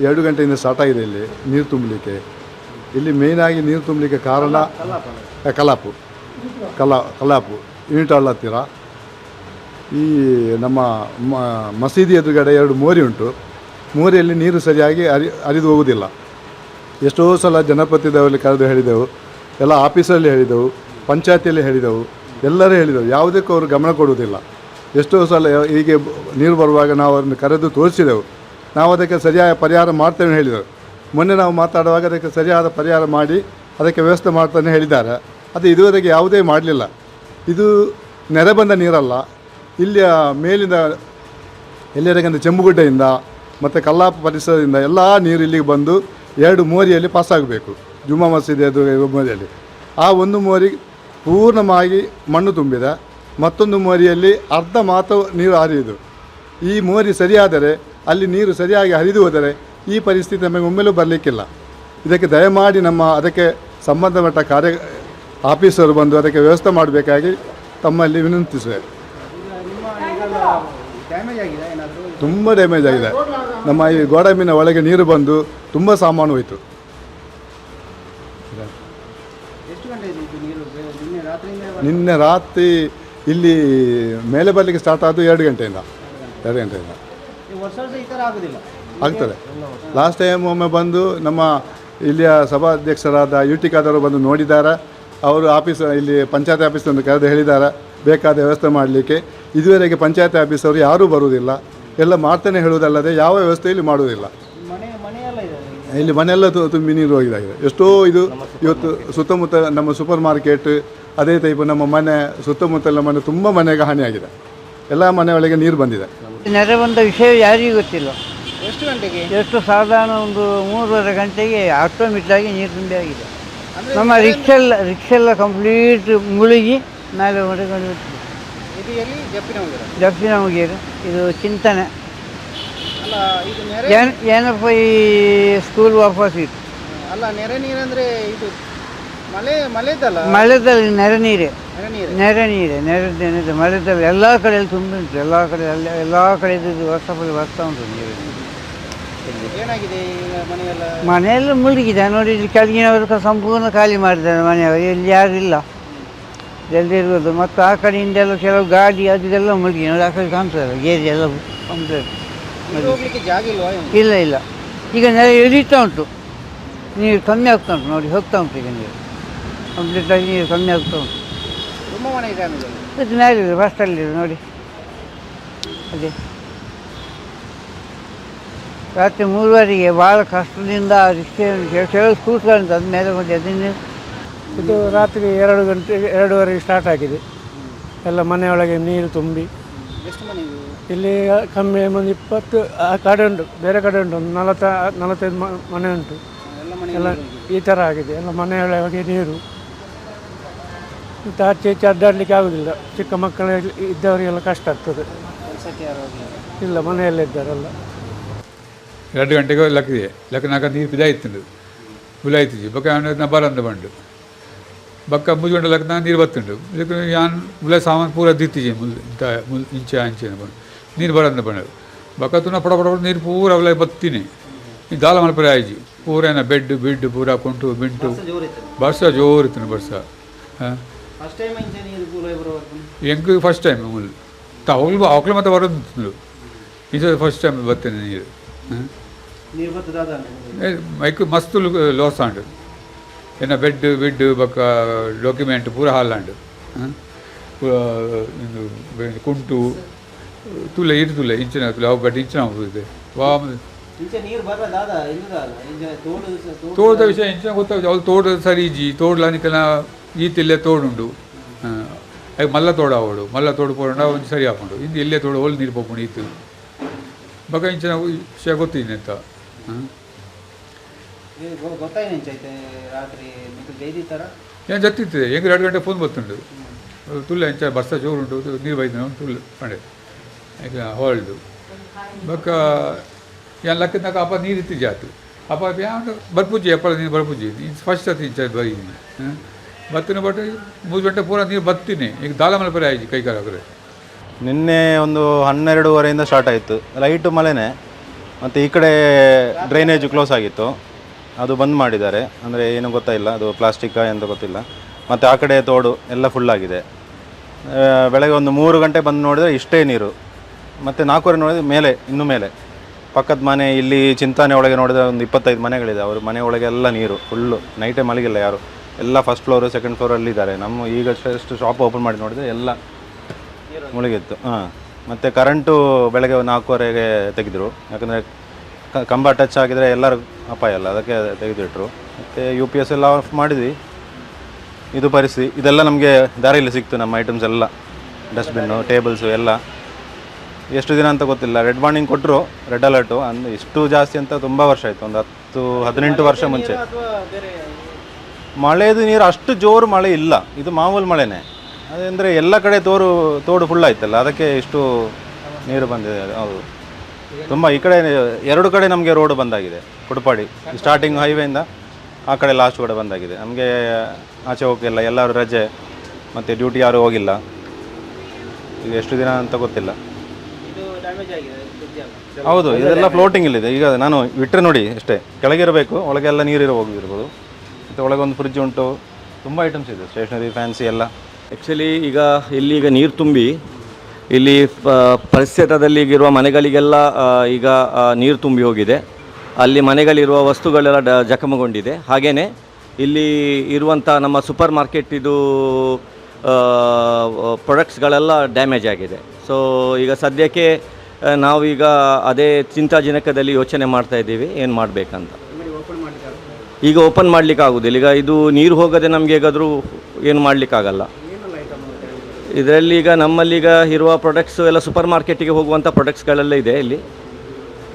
ಎರಡು ಗಂಟೆಯಿಂದ ಸ್ಟಾರ್ಟ್ ಇದೆ ಇಲ್ಲಿ ನೀರು ತುಂಬಲಿಕ್ಕೆ. ಇಲ್ಲಿ ಮೇಯ್ನಾಗಿ ನೀರು ತುಂಬಲಿಕ್ಕೆ ಕಾರಣ ಕಲಾಪು. ಕಲಾ, ಕಲಾಪು. ಯೂನಿಟ್ ಹತ್ತಿರ. ಈ ನಮ್ಮ ಮಸೀದಿ ಎದುರುಗಡೆ ಎರಡು ಮೋರಿ ಉಂಟು. ಮೋರಿಯಲ್ಲಿ ನೀರು ಸರಿಯಾಗಿ ಅರಿ ಹರಿದು ಹೋಗುವುದಿಲ್ಲ. ಎಷ್ಟೋ ಸಲ ಜನಪ್ರತಿನಿಧಿಯವರಲ್ಲಿ ಕರೆದು ಹೇಳಿದೆವು, ಎಲ್ಲ ಆಫೀಸಲ್ಲಿ ಹೇಳಿದೆವು, ಪಂಚಾಯತಿಯಲ್ಲಿ ಹೇಳಿದೆವು, ಎಲ್ಲರೂ ಹೇಳಿದೆವು, ಯಾವುದಕ್ಕೂ ಅವರು ಗಮನ ಕೊಡುವುದಿಲ್ಲ. ಎಷ್ಟೋ ಸಲ ಹೀಗೆ ನೀರು ಬರುವಾಗ ನಾವು ಅದನ್ನು ಕರೆದು ತೋರಿಸಿದೆವು. ನಾವು ಅದಕ್ಕೆ ಸರಿಯಾದ ಪರಿಹಾರ ಮಾಡ್ತೇವೆ ಹೇಳಿದರು. ಮೊನ್ನೆ ನಾವು ಮಾತಾಡುವಾಗ ಅದಕ್ಕೆ ಸರಿಯಾದ ಪರಿಹಾರ ಮಾಡಿ ಅದಕ್ಕೆ ವ್ಯವಸ್ಥೆ ಮಾಡ್ತಾನೆ ಹೇಳಿದ್ದಾರೆ. ಅದು ಇದುವರೆಗೆ ಯಾವುದೇ ಮಾಡಲಿಲ್ಲ. ಇದು ನೆರೆ ಬಂದ ನೀರಲ್ಲ. ಇಲ್ಲಿಯ ಮೇಲಿಂದ ಎಲ್ಲರಿಗಂದ್ರೆ ಚೆಂಬುಗುಡ್ಡೆಯಿಂದ ಮತ್ತು ಕಲ್ಲಾಪ ಪರಿಸರದಿಂದ ಎಲ್ಲ ನೀರು ಇಲ್ಲಿಗೆ ಬಂದು ಎರಡು ಮೋರಿಯಲ್ಲಿ ಪಾಸಾಗಬೇಕು ಜುಮ್ಮಾ ಮಸೀದಿ ಅದು ಮೋರಿಯಲ್ಲಿ ಆ ಒಂದು ಮೋರಿ ಪೂರ್ಣವಾಗಿ ಮಣ್ಣು ತುಂಬಿದೆ. ಮತ್ತೊಂದು ಮೋರಿಯಲ್ಲಿ ಅರ್ಧ ಮಾತ್ರ ನೀರು ಹರಿಯುವುದು ಈ ಮೋರಿ ಸರಿಯಾದರೆ ಅಲ್ಲಿ ನೀರು ಸರಿಯಾಗಿ ಹರಿದು ಹೋದರೆ ಈ ಪರಿಸ್ಥಿತಿ ನಮಗೆ ಒಮ್ಮೆಲೂ ಬರಲಿಕ್ಕಿಲ್ಲ. ಇದಕ್ಕೆ ದಯಮಾಡಿ ನಮ್ಮ ಅದಕ್ಕೆ ಸಂಬಂಧಪಟ್ಟ ಕಾರ್ಯ, ಆಫೀಸರು ಬಂದು ಅದಕ್ಕೆ ವ್ಯವಸ್ಥೆ ಮಾಡಬೇಕಾಗಿ ತಮ್ಮಲ್ಲಿ ವಿನಂತಿಸುವೆ. ತುಂಬ ಡ್ಯಾಮೇಜ್ ಆಗಿದೆ. ನಮ್ಮ ಈ ಗೋಡಂಬಿನ ಒಳಗೆ ನೀರು ಬಂದು ತುಂಬ ಸಾಮಾನು ಹೋಯಿತು. ನಿನ್ನೆ ರಾತ್ರಿ ಇಲ್ಲಿ ಮೇಲೆ ಬರಲಿಕ್ಕೆ ಸ್ಟಾರ್ಟ್ ಆದ್ದು ಎರಡು ಗಂಟೆಯಿಂದ ಎರಡು ಗಂಟೆಯಿಂದ. ಆಗ್ತದೆ. ಲಾಸ್ಟ್ ಟೈಮ್ ಒಮ್ಮೆ ಬಂದು ನಮ್ಮ ಇಲ್ಲಿಯ ಸಭಾಧ್ಯಕ್ಷರಾದ ಯು ಟಿ ಖಾದರ್ ಬಂದು ನೋಡಿದ್ದಾರೆ ಅವರು ಆಫೀಸ್ ಇಲ್ಲಿ ಪಂಚಾಯತ್ ಆಫೀಸ್ ಒಂದು ಕರೆದು ಹೇಳಿದ್ದಾರೆ ಬೇಕಾದ ವ್ಯವಸ್ಥೆ ಮಾಡಲಿಕ್ಕೆ. ಇದುವರೆಗೆ ಪಂಚಾಯತ್ ಆಫೀಸವರು ಯಾರೂ ಬರುವುದಿಲ್ಲ. ಎಲ್ಲ ಮಾಡ್ತಾನೆ ಹೇಳುವುದಲ್ಲದೆ ಯಾವ ವ್ಯವಸ್ಥೆಯಲ್ಲಿ ಮಾಡುವುದಿಲ್ಲ. ಇಲ್ಲಿ ಮನೆಯೆಲ್ಲ ತುಂಬಿ ನೀರು ಹೋಗಿದಾಗಿದೆ ಎಷ್ಟೋ ಇದು ಇವತ್ತು ಸುತ್ತಮುತ್ತ ನಮ್ಮ ಸೂಪರ್ ಮಾರ್ಕೆಟ್ ಅದೇ ಟೈಪ್ ನಮ್ಮ ಮನೆ ಸುತ್ತಮುತ್ತಲ ಮನೆ ತುಂಬ ಮನೆಗೆ ಹಾನಿಯಾಗಿದೆ. ಎಲ್ಲ ಮನೆಯೊಳಗೆ ನೀರು ಬಂದಿದೆ. ನೆರೆ ಬಂದ ವಿಷಯ ಯಾರಿಗೂ ಗೊತ್ತಿಲ್ಲ. ಎಷ್ಟು ಗಂಟೆಗೆ? ಎಷ್ಟು ಸಾಧಾರಣ ಒಂದು ಮೂರುವರೆ ಗಂಟೆಗೆ ಆಟೋಮೆಟಿಕ್ ಆಗಿ ನೀರು ತುಂಬಿ ಆಗಿದೆ. ನಮ್ಮ ರಿಕ್ಷೆಲ್ಲ ರಿಕ್ಷೆಲ್ಲ ಕಂಪ್ಲೀಟ್ ಮುಳುಗಿ ಮೇಲೆ ಹೊರಕೊಂಡು ಬಿಟ್ಟಿದೆ. ಇದು ಎಲ್ಲಿ? ಜಪ್ಪಿನ ದಕ್ಷಿಣ ಮುಗಿಯರು ಇದು ಚಿಂತನೆ. ಅಲ್ಲ ಇದು ನೆರೆ ಏನ್ ಏನಪ್ಪ ಈ ಸ್ಕೂಲ್ ವಾಪಸ್ ಇತ್ತು ಅಲ್ಲ ನೆರೆ ನೀರಂದ್ರೆ ಇದು ಮಳೆ ಮಳೆದಲ್ಲ? ಮಳೆದಲ್ಲಿ ನೆರೆ ನೀರೇ. ನೆರೆ ನೀರೆ ನೆರೆ ನೆನೆದು ಮಳೆದಲ್ಲಿ ಎಲ್ಲ ಕಡೆಯಲ್ಲಿ ತುಂಬಿ ಉಂಟು ಎಲ್ಲ ಕಡೆ ಎಲ್ಲ ಎಲ್ಲ ಕಡೆ ಇದು ವರ್ಷದಲ್ಲಿ ಬರ್ತಾ ಉಂಟು ನೀರು. ಏನಾಗಿದೆ ಈಗ ಮನೆಯೆಲ್ಲ? ಮನೆಯೆಲ್ಲ ಮುಳುಗಿದೆ. ನೋಡಿ ಇಲ್ಲಿ ಕೆಳಗಿನವರು ಸಂಪೂರ್ಣ ಖಾಲಿ ಮಾಡಿದ್ದಾರೆ ಮನೆಯವರು. ಇಲ್ಲಿ ಯಾರು ಇಲ್ಲ. ಜಲ್ದಿ ಇರ್ಬೋದು ಮತ್ತು ಆ ಕಡೆಯಿಂದೆಲ್ಲ ಕೆಲವು ಗಾಡಿ ಅದು ಇದೆಲ್ಲ ಮುಳುಗಿ ನೋಡಿ ಆ ಕಡೆ ಕಾಣ್ತದೆ ಗೇರಿ ಎಲ್ಲ ಕಂಪ್ಲೀಟ್ ನೀರು ಹೋಗ್ಲಿಕ್ಕೆ ಜಾಗ ಇಲ್ವಾ ಏನು? ಇಲ್ಲ ಇಲ್ಲ. ಈಗ ನೆರೆ ಇಳಿತಾ ಉಂಟು. ನೀರು ಕಮ್ಮಿ ಆಗ್ತಾ ಉಂಟು. ನೋಡಿ ಹೋಗ್ತಾ ಉಂಟು ಈಗ ನೀರು. ಕಂಪ್ಲೀಟಾಗಿ ನೀರು ಕಮ್ಮಿ ಆಗ್ತಾ ಉಂಟು. ಡ್ಯಾಮೇಜ್ ಆಗಿದೆ ಇದು ಮೇಲಿದೆ ನೋಡಿ. ಅದೇ ರಾತ್ರಿ ಮೂರುವರೆಗೆ ಭಾಳ ಕಷ್ಟದಿಂದ ರಿಕ್ಷೆ ಕೆಲವು ಸ್ಕೂಟ್ಗಳಿಂದ ಅದು ಮೇಲೆ ಬಂದು ಅದನ್ನು ಇದು ರಾತ್ರಿ ಎರಡು ಗಂಟೆ ಎರಡೂವರೆಗೆ ಸ್ಟಾರ್ಟ್ ಆಗಿದೆ. ಎಲ್ಲ ಮನೆಯೊಳಗೆ ನೀರು ತುಂಬಿ. ಇಲ್ಲಿ ಕಮ್ಮಿ ಒಂದು ಇಪ್ಪತ್ತು ಆ ಕಡೆ ಉಂಟು ಬೇರೆ ಕಡೆ ಉಂಟು ಒಂದು ನಲವತ್ತ ನಲವತ್ತೈದು ಮನೆ ಉಂಟು. ಎಲ್ಲ ಈ ಥರ ಆಗಿದೆ ಎಲ್ಲ ಮನೆಯೊಳಗೆ ನೀರು. ಮತ್ತು ಆಚೆ ಈಚೆ ಅಡ್ಡಾಡಲಿಕ್ಕೆ ಆಗೋದಿಲ್ಲ. ಚಿಕ್ಕ ಮಕ್ಕಳು ಇದ್ದವರಿಗೆಲ್ಲ ಕಷ್ಟ ಆಗ್ತದೆ. ಇಲ್ಲ ಮನೆಯಲ್ಲೇ ಇದ್ದಾರಲ್ಲ. ಎರಡು ಗಂಟೆಗೆ ಲಕ್ಕಿದೆ. ಲಕ್ಕನಾಗ ನೀರು ಪಿದಾಯ್ತಂಡು ಬುಲಾಯ್ತಿಜಿ ಬೊಕ್ಕ ನಾ ಬರಂದ ಬಂಡು ಬಕ್ಕ ಮುಜುಗಂಡ ಗಂಟೆ ಲಕ್ಕ ನೀರು ಬತ್ತುಂಡು ಯಾನ್ ಮುಲೆ ಸಾಮಾನು ಪೂರ ದಿತ್ತಿಜಿ ಮುಲ್ ಇಂತ ಮುಲ್ ಇಂಚೆ ಅಂಚೆ ಬಂದು. ನೀರು ಬರಂದ ಬಂಡು ಬೊಕ್ಕ ತುನ ಪಡ ಪಡ ಪಡ ನೀರು ಪೂರ ಅವಲ ಬತ್ತೀನಿ ಈ ದಾಲ ಮಲ್ಪರೆ ಆಯ್ಜಿ ಪೂರ ಏನ ಬೆಡ್ ಬಿಡ್ ಪೂರ ಕುಂಟು ಬಿಂಟು ಜೋರಿತ್ತು ಬರ್ಸ ಜೋರು ಇತ್ತು ಬರ್ಸ ಹಾಂ? ಫಸ್ಟ್ ಟೈಮ್ ಇಂಚೆ ನೀರು ಪೂರ ಬರುವಾಗ ಎಂಕ್ ಫಸ್ಟ್ ಟೈಮ್ ಮುಲ್ ಅವಳು ಅವಕ್ಳು ಮತ್ತೆ ಬರೋದು ಇದು ಫಸ್ಟ್ ಟೈಮ್ ಬರ್ತೇನೆ ನೀರು ಹಾಂ ನೀರು ಬರ್ತದಾದ ಮೈಕ್ ಮಸ್ತ್ ಲಾಸ್ ಆಂಡು ಏನ ಬೆಡ್ ಬಿಡ್ ಬೊಕ್ಕ ಡಾಕ್ಯುಮೆಂಟ್ ಪೂರ ಹಾಲಾಂಡು ಹ? ಪೂರ ಇಂದು ಬೆ- ಕುಂಟು ತುಲೆ ಇರು ತುಲೆ ಇಂಚಿನ ತುಲೆ ಅವು ಬಟ್ ಇಂಚಿನ ಇದೆ ವಾ ಇಂಚೆ ನೀರು ಬರದಾದ ಇಲ್ಲದಾದ ಇಂಚೆ ತೋಡು ತೋಡು ತೋಟದ ವಿಷಯ ಇಂಚಿನ ಗೊತ್ತಾಗುತ್ತೆ ಅವ್ಳು ತೋಟ ಸರಿ ಇಜ್ಜಿ ತೋಡ್ಲ ನಿಕಲ ಈತಿಲ್ಲೇ ತೋಡುಂಡು. ಮಲ್ಲ ತೋಡ ಅವಳು. ಮಲ್ಲ ತೋಡು ಪೋಡ ಒಂದು ಸರಿ ಹಾಕೊಂಡು ಇಂದು ಇಲ್ಲೇ ತೋಡು ಹೋಲ್ ನೀರು ಪೋಕೊಂಡು ಈತು ಬೊಕ್ಕ ಇಂಚಿನ ವಿಷಯ ಗೊತ್ತಿದ್ದೀನಿ ಅಂತ. ಹಾಂ ಏನು ಜತ್ತಿರ್ತದೆ ಹೆಂಗೆ ಎರಡು ಗಂಟೆ ಫೋನ್ ಬರ್ತುಂಡು ತುಲ್ಲ ಇಂಚ ಬರ್ಸ ಜೋರು ಉಂಟು ಅದು ನೀರು ಬೈದ ತುಲ್ಲ ಪಂಡೆ. ಈಗ ಹೊಳ್ದು. ಬಕ್ಕ ಏನು ಲಕ್ಕದಾಗ ಅಪ್ಪ ನೀರು ಇತ್ತು ಜಾತು ಅಪ್ಪ ಯಾವ ಬರ್ಪುಜ್ಜಿ ಅಪ್ಪ ನೀರು ಬರ್ಪುಜ್ಜಿ. ನೀನು ಫಸ್ಟ್ ಅತಿ ಇಂಚ ಬರೀನಿ ಬತ್ತಿನ ಬಟ್ ಮೂರು ಗಂಟೆ ಪೂರ ನೀರು ಬತ್ತೀನಿ ಈಗ ದಾಲ ಮಲ್ಪರೆ ಆಯ್ತು ಕೈ ನಿನ್ನೆ ಒಂದು ಹನ್ನೆರಡೂವರೆಯಿಂದ ಸ್ಟಾರ್ಟ್ ಆಯಿತು. ಲೈಟು ಮಳೆನೇ, ಮತ್ತು ಈ ಕಡೆ ಡ್ರೈನೇಜ್ ಕ್ಲೋಸ್ ಆಗಿತ್ತು. ಅದು ಬಂದ್ ಮಾಡಿದ್ದಾರೆ. ಅಂದರೆ ಏನು ಗೊತ್ತಾಯಿಲ್ಲ, ಅದು ಪ್ಲಾಸ್ಟಿಕ್ಕಾ ಎಂತ ಗೊತ್ತಿಲ್ಲ. ಮತ್ತು ಆ ಕಡೆ ತೋಡು ಎಲ್ಲ ಫುಲ್ಲಾಗಿದೆ ಬೆಳಗ್ಗೆ ಒಂದು ಮೂರು ಗಂಟೆ ಬಂದು ನೋಡಿದರೆ ಇಷ್ಟೇ ನೀರು. ಮತ್ತು ನಾಲ್ಕೂವರೆ ನೋಡಿದ್ರೆ ಮೇಲೆ, ಇನ್ನೂ ಮೇಲೆ. ಪಕ್ಕದ ಮನೆ, ಇಲ್ಲಿ ಚಿಂತಾನೆ ಒಳಗೆ ನೋಡಿದ್ರೆ ಒಂದು ಇಪ್ಪತ್ತೈದು ಮನೆಗಳಿದೆ. ಅವ್ರ ಮನೆ ಒಳಗೆ ಎಲ್ಲ ನೀರು ಫುಲ್ಲು ನೈಟೇ ಮಲಗಿಲ್ಲ ಯಾರು. ಎಲ್ಲ ಫಸ್ಟ್ ಫ್ಲೋರು ಸೆಕೆಂಡ್ ಫ್ಲೋರಲ್ಲಿ ಇದ್ದಾರೆ ನಮ್ಮ ಈಗ ಫಸ್ಟ್ ಶಾಪ್ ಓಪನ್ ಮಾಡಿ ನೋಡಿದ್ರೆ ಎಲ್ಲ ಮುಳುಗಿತ್ತು. ಹಾಂ. ಮತ್ತು ಕರೆಂಟು ಬೆಳಗ್ಗೆ ನಾಲ್ಕೂವರೆಗೆ ತೆಗೆದ್ರು. ಯಾಕಂದರೆ ಕಂಬ ಟಚ್ ಆಗಿದರೆ ಎಲ್ಲರೂ ಅಪಾಯ ಅಲ್ಲ, ಅದಕ್ಕೆ ತೆಗೆದಿಟ್ರು. ಮತ್ತು ಯು ಪಿ ಎಸ್ ಎಲ್ಲ ಆಫ್ ಮಾಡಿದ್ವಿ. ಇದು ಪರಿಸ್ಥಿತಿ. ಇದೆಲ್ಲ ನಮಗೆ ದಾರಿಯಲ್ಲಿ ಸಿಕ್ತು ನಮ್ಮ ಐಟಮ್ಸ್ ಎಲ್ಲ. ಡಸ್ಟ್ಬಿನ್ನು ಟೇಬಲ್ಸು ಎಲ್ಲ. ಎಷ್ಟು ದಿನ ಅಂತ ಗೊತ್ತಿಲ್ಲ. ರೆಡ್ ವಾರ್ನಿಂಗ್ ಕೊಟ್ಟರು ರೆಡ್ ಅಲರ್ಟು ಅಂದ್ರೆ ಇಷ್ಟು ಜಾಸ್ತಿ ಅಂತ ತುಂಬ ವರ್ಷ ಆಯಿತು. ಒಂದು ಹತ್ತು, ಹದಿನೆಂಟು ವರ್ಷ ಮುಂಚೆ. ಮಳೆದು ನೀರು ಅಷ್ಟು ಜೋರು ಮಳೆ ಇಲ್ಲ. ಇದು ಮಾಮೂಲು ಮಳೆನೇ. ಅದಂದರೆ ಎಲ್ಲ ಕಡೆ ತೋರು ತೋಡು ಫುಲ್ ಆಯ್ತಲ್ಲ ಅದಕ್ಕೆ ಇಷ್ಟು ನೀರು ಬಂದಿದೆ. ಹೌದು. ತುಂಬ ಈ ಕಡೆ ಎರಡು ಕಡೆ ನಮಗೆ ರೋಡ್ ಬಂದಾಗಿದೆ. ಕುಡುಪಾಡಿ ಸ್ಟಾರ್ಟಿಂಗ್ ಹೈವೇಯಿಂದ ಆ ಕಡೆ ಲಾಸ್ಟ್ ಕೂಡ ಬಂದಾಗಿದೆ. ನಮಗೆ ಆಚೆ ಹೋಗಿಲ್ಲ ಎಲ್ಲರೂ ರಜೆ ಮತ್ತು ಡ್ಯೂಟಿ ಯಾರು ಹೋಗಿಲ್ಲ. ಈಗ ಎಷ್ಟು ದಿನ ಅಂತ ಗೊತ್ತಿಲ್ಲ. ಹೌದು ಇದೆಲ್ಲ ಫ್ಲೋಟಿಂಗ್ ಇಲ್ಲಿದೆ. ಈಗ ನಾನು ಬಿಟ್ಟರೆ ನೋಡಿ ಅಷ್ಟೇ. ಕೆಳಗಿರಬೇಕು ಒಳಗೆಲ್ಲ ನೀರಿರೋ ಹೋಗಿರ್ಬೋದು. ಮತ್ತು ಒಳಗೊಂದು ಫ್ರಿಜ್ ಉಂಟು. ತುಂಬ ಐಟಮ್ಸ್ ಇದೆ ಸ್ಟೇಷನರಿ ಫ್ಯಾನ್ಸಿ ಎಲ್ಲ. ಆ್ಯಕ್ಚುಲಿ ಈಗ ಇಲ್ಲಿ ಈಗ ನೀರು ತುಂಬಿ, ಇಲ್ಲಿ ಪರಿಸರದಲ್ಲಿ ಈಗಿರುವ ಮನೆಗಳಿಗೆಲ್ಲ ಈಗ ನೀರು ತುಂಬಿ ಹೋಗಿದೆ. ಅಲ್ಲಿ ಮನೆಗಳಿರುವ ವಸ್ತುಗಳೆಲ್ಲ ಡ, ಜಖಮಗೊಂಡಿದೆ. ಹಾಗೆಯೇ ಇಲ್ಲಿ ಇರುವಂಥ ನಮ್ಮ ಸೂಪರ್ ಮಾರ್ಕೆಟ್ ಇದು ಪ್ರಾಡಕ್ಟ್ಸ್ಗಳೆಲ್ಲ ಡ್ಯಾಮೇಜ್ ಆಗಿದೆ. ಸೊ ಈಗ ಸದ್ಯಕ್ಕೆ ನಾವೀಗ ಅದೇ ಚಿಂತಾಜನಕದಲ್ಲಿ ಯೋಚನೆ ಮಾಡ್ತಾ ಇದ್ದೀವಿ, ಏನು ಮಾಡಬೇಕಂತ. ಈಗ ಓಪನ್ ಮಾಡಲಿಕ್ಕೆ ಆಗೋದಿಲ್ಲ. ಈಗ ಇದು ನೀರು ಹೋಗದೆ ನಮಗೆ ಹೇಗಾದರೂ ಏನು ಮಾಡಲಿಕ್ಕಾಗಲ್ಲ. ಇದರಲ್ಲಿ ಈಗ ನಮ್ಮಲ್ಲಿ ಈಗ ಇರುವ ಪ್ರಾಡಕ್ಟ್ಸು ಎಲ್ಲ ಸೂಪರ್ ಮಾರ್ಕೆಟಿಗೆ ಹೋಗುವಂಥ ಪ್ರಾಡಕ್ಟ್ಸ್ಗಳೆಲ್ಲ ಇದೆ ಇಲ್ಲಿ.